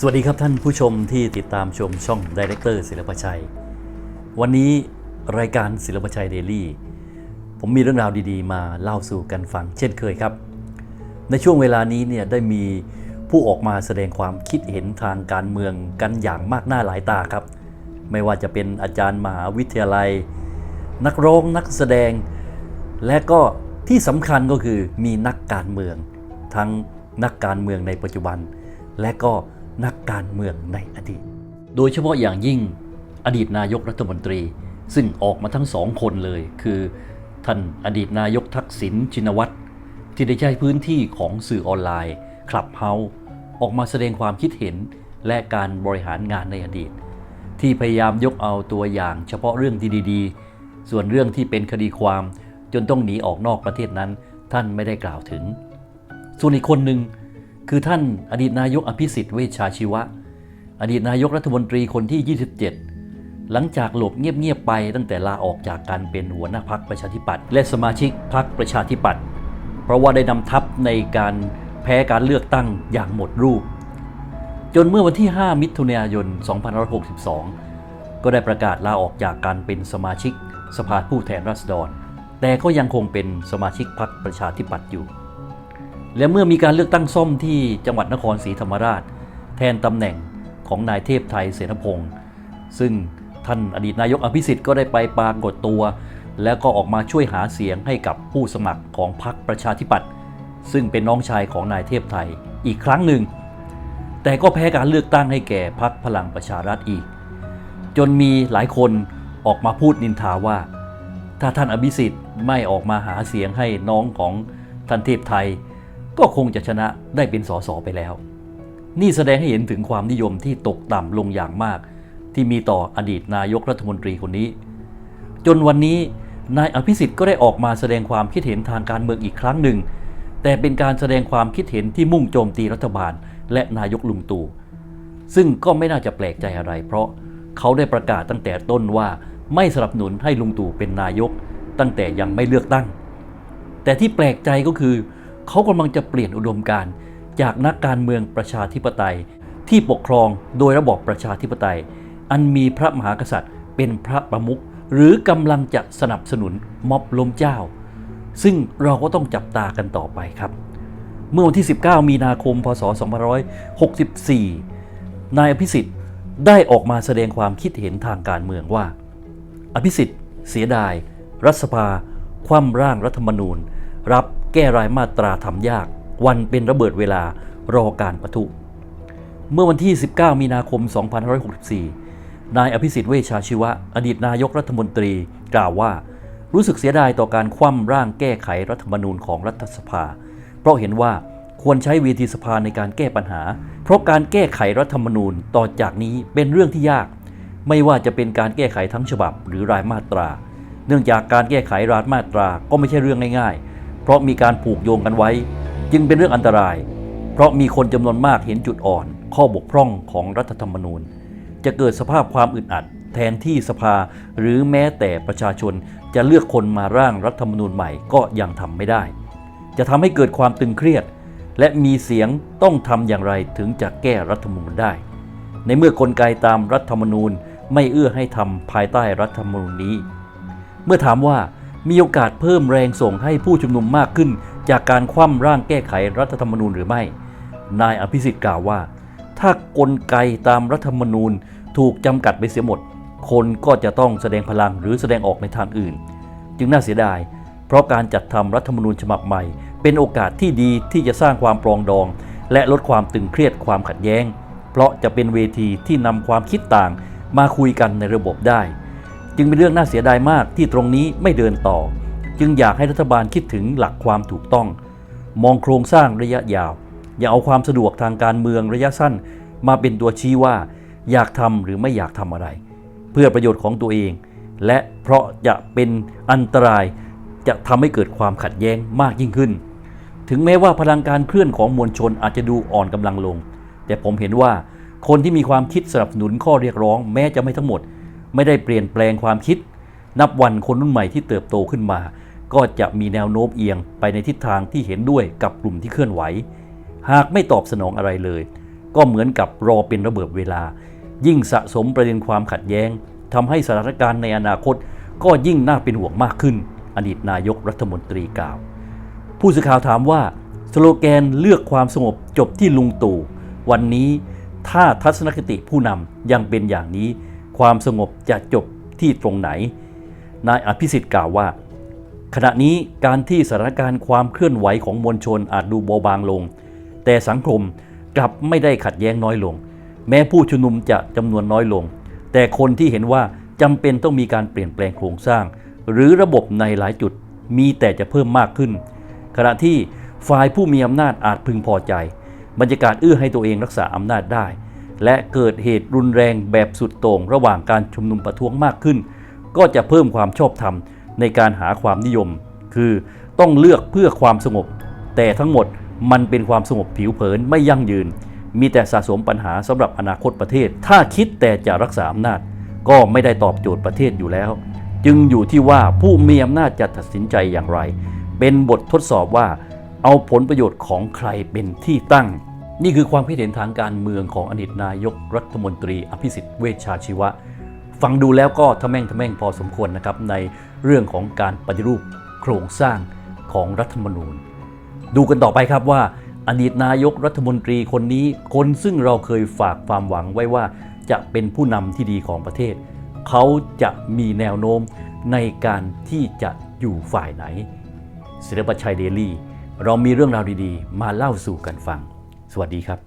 สวัสดีครับท่านผู้ชมที่ติดตามชมช่องดีเรคเตอร์ศิลปชัย วันนี้รายการศิลปชัยเดลี่ผมมีเรื่องราวดีๆ มาเล่าสู่กันฟังเช่นเคยครับ ในช่วงเวลานี้เนี่ยได้มีผู้ออกมาแสดงความคิดเห็นทางการเมืองกันอย่างมากหน้าหลายตาครับ ไม่ว่าจะเป็นอาจารย์มหาวิทยาลัย นักร้องนักแสดง และก็ที่สำคัญก็คือมีนักการเมือง ทั้งนักการเมืองในปัจจุบัน และก็ นักการเมืองในอดีต โดยเฉพาะอย่างยิ่งอดีตนายกรัฐมนตรี ซึ่งออกมาทั้งสองคนเลย คือท่านอดีตนายกทักษิณชินวัตรที่ได้ใช้พื้นที่ของสื่อออนไลน์คลับเฮาออกมาแสดงความคิดเห็นและการบริหารงานในอดีต ที่พยายามยกเอาตัวอย่างเฉพาะเรื่องดีๆ ส่วนเรื่องที่เป็นคดีความจนต้องหนีออกนอกประเทศนั้น ท่านไม่ได้กล่าวถึง ส่วนอีกคนหนึ่ง คือท่านอดีตนายกอภิสิทธิ์เวชชาชีวะ อดีตนายกรัฐมนตรีคนที่ 27 หลังจากหลบเงียบๆไปตั้งแต่ลาออกจากการเป็นหัวหน้าพักประชาธิปัตย์และสมาชิกพักประชาธิปัตย์เพราะว่าได้นำทัพในการแพ้การเลือกตั้งอย่างหมดรูป จนเมื่อวันที่ 5 มิถุนายน 2562 ก็ได้ประกาศลาออกจากการเป็นสมาชิกสภาผู้แทนราษฎร แต่ก็ยังคงเป็นสมาชิกพรรคประชาธิปัตย์อยู่ และเมื่อมีการเลือกตั้งซ่อมที่จังหวัดนครศรีธรรมราช แทนตำแหน่งของนายเทพไทยเสนพงศ์ซึ่งท่านอดีตนายกอภิสิทธิ์ก็ได้ไปปรากฏตัว แล้วก็ออกมาช่วยหาเสียงให้กับผู้สมัครของพรรคประชาธิปัตย์ซึ่งเป็นน้องชายของนายเทพไทยอีกครั้งหนึ่ง แต่ก็แพ้การเลือกตั้งให้แก่พรรคพลังประชารัฐอีก จนมีหลายคนออกมาพูดนินทาว่า ถ้าท่านอภิสิทธิ์ไม่ออกมาหาเสียงให้น้องของท่านเทพไทย ก็คงจะชนะได้เป็นสสไปแล้ว นี่แสดงให้เห็นถึงความนิยมที่ตกต่ำลงอย่างมาก ที่มีต่ออดีตนายกรัฐมนตรีคนนี้ จนวันนี้นายอภิสิทธิ์ก็ได้ออกมาแสดงความคิดเห็นทางการเมืองอีกครั้งหนึ่ง แต่เป็นการแสดงความคิดเห็นที่มุ่งโจมตีรัฐบาล และนายกลุงตู่ซึ่งก็ไม่น่าจะแปลกใจอะไร เพราะเขาได้ประกาศตั้งแต่ต้นว่าไม่สนับสนุนให้ลุงตู่เป็นนายก ตั้งแต่ยังไม่เลือกตั้ง แต่ที่แปลกใจก็คือ เขากำลังจะเปลี่ยนอุดมการณ์จากนักการเมืองประชาธิปไตย ที่ปกครองโดยระบอบประชาธิปไตย อันมีพระมหากษัตริย์ เป็นพระประมุขหรือกำลังจะสนับสนุนม็อบล้มเจ้า ซึ่งเราก็ต้องจับตากันต่อไปครับ เมื่อวันที่ 19 มีนาคม พศ 2564 นายอภิสิทธิ์ได้ออกมาแสดงความคิดเห็นทางการเมืองว่า อภิสิทธิ์เสียดาย รัฐสภาคว่ำร่างรัฐธรรมนูญ รับแก้รายมาตราทำยาก วันเป็นระเบิดเวลารอการประทุ เมื่อวันที่ 19 มีนาคม 2564 นายอภิสิทธิ์เวชชาชีวะ อดีตนายกรัฐมนตรีกล่าวว่า รู้สึกเสียดายต่อการคว่ำร่างแก้ไขรัฐธรรมนูญของรัฐสภา เพราะเห็นว่าควรใช้เวทีสภาในการแก้ปัญหา เพราะการแก้ไขรัฐธรรมนูญต่อจากนี้เป็นเรื่องที่ยาก ไม่ว่าจะเป็นการแก้ไขทั้งฉบับหรือรายมาตรา เนื่องจากการแก้ไขรายมาตราก็ไม่ใช่เรื่องง่ายๆ เพราะมีการผูกโยงกันไว้ จึงเป็นเรื่องอันตราย เพราะมีคนจำนวนมากเห็นจุดอ่อน ข้อบกพร่องของรัฐธรรมนูญ จะเกิดสภาพความอึดอัด แทนที่สภาหรือแม้แต่ประชาชนจะเลือกคนมาร่างรัฐธรรมนูญใหม่ก็ยังทำไม่ได้ จะทำให้เกิดความตึงเครียด และมีเสียงต้องทำอย่างไรถึงจะแก้รัฐธรรมนูญได้ ในเมื่อกลไกตามรัฐธรรมนูญไม่เอื้อให้ทำภายใต้รัฐธรรมนูญนี้ เมื่อถามว่า มีโอกาสเพิ่มแรงส่งให้ผู้ชุมนุมมากขึ้น จากการคว่ำร่างแก้ไขรัฐธรรมนูญหรือไม่ นายอภิสิทธิ์กล่าวว่า ถ้ากลไกตามรัฐธรรมนูญถูกจำกัดไปเสียหมด คนก็จะต้องแสดงพลังหรือแสดงออกในทางอื่น จึงน่าเสียดาย เพราะการจัดทำรัฐธรรมนูญฉบับใหม่ เป็นโอกาสที่ดีที่จะสร้างความปรองดอง และลดความตึงเครียดความขัดแย้ง เพราะจะเป็นเวทีที่นำความคิดต่างมาคุยกันในระบบได้ จึงเป็นเรื่องน่าเสียดายมากที่ตรงนี้ไม่เดินต่อ จึงอยากให้รัฐบาลคิดถึงหลักความถูกต้อง มองโครงสร้างระยะยาว อย่าเอาความสะดวกทางการเมืองระยะสั้น มาเป็นตัวชี้ว่า อยากทำหรือไม่อยากทำอะไร เพื่อประโยชน์ของตัวเอง และเพราะจะเป็นอันตรายจะทำให้เกิดความขัดแย้งมากยิ่งขึ้น ถึงแม้ว่าพลังการเคลื่อนของมวลชนอาจจะดูอ่อนกำลังลง แต่ผมเห็นว่าคนที่มีความคิดสนับสนุนข้อเรียกร้องแม้จะไม่ทั้งหมด ไม่ได้เปลี่ยนแปลงความคิด นับวันคนรุ่นใหม่ที่เติบโตขึ้นมา ก็จะมีแนวโน้มเอียงไปในทิศทางที่เห็นด้วยกับกลุ่มที่เคลื่อนไหว หากไม่ตอบสนองอะไรเลย ก็เหมือนกับรอเป็นระเบิดเวลา ยิ่งสะสมประเด็นความขัดแย้งทำให้สถานการณ์ในอนาคต ก็ยิ่งน่าเป็นห่วงมากขึ้น อดีตนายกรัฐมนตรีกล่าว ผู้สื่อข่าวถามว่าสโลแกนเลือกความสงบจบที่ลุงตู่วันนี้ถ้าทัศนคติผู้นำยังเป็นอย่างนี้ ความสงบจะจบที่ตรงไหน นายอภิสิทธิ์กล่าวว่า ขณะนี้การที่สถานการณ์ความเคลื่อนไหวของมวลชนอาจดูเบาบางลง แต่สังคมกลับไม่ได้ขัดแย้งน้อยลง แม้ผู้ชุมนุมจะจำนวนน้อยลง แต่คนที่เห็นว่าจำเป็นต้องมีการเปลี่ยนแปลงโครงสร้าง หรือระบบในหลายจุดมีแต่จะเพิ่มมากขึ้น ขณะที่ฝ่ายผู้มีอำนาจอาจพึงพอใจ บรรยากาศเอื้อให้ตัวเองรักษาอำนาจได้ และเกิดเหตุรุนแรงแบบสุดโต่งระหว่างการชุมนุมประท้วงมากขึ้น ก็จะเพิ่มความชอบธรรมในการหาความนิยม คือต้องเลือกเพื่อความสงบ แต่ทั้งหมดมันเป็นความสงบผิวเผินไม่ยั่งยืน มีแต่สะสมปัญหาสำหรับอนาคตประเทศ ถ้าคิดแต่จะรักษาอำนาจ ก็ไม่ได้ตอบโจทย์ประเทศอยู่แล้ว จึงอยู่ที่ว่าผู้มีอำนาจจะตัดสินใจอย่างไร เป็นบททดสอบว่า เอาผลประโยชน์ของใครเป็นที่ตั้ง นี่คือความคิดเห็นทางการเมืองของอดีตนายกรัฐมนตรีอภิสิทธิ์เวชชาชีวะ ฟังดูแล้วก็ทะแม่งทะแม่งพอสมควรนะครับในเรื่องของการปฏิรูปโครงสร้างของรัฐธรรมนูญ ดูกันต่อไปครับว่าอดีตนายกรัฐมนตรีคนนี้คนซึ่งเราเคยฝากความหวังไว้ว่าจะเป็นผู้นำที่ดีของประเทศ เขาจะมีแนวโน้มในการที่จะอยู่ฝ่ายไหนศิลปชัยเดลี่ เรามีเรื่องราวดีๆ มาเล่าสู่กันฟัง สวัสดีครับ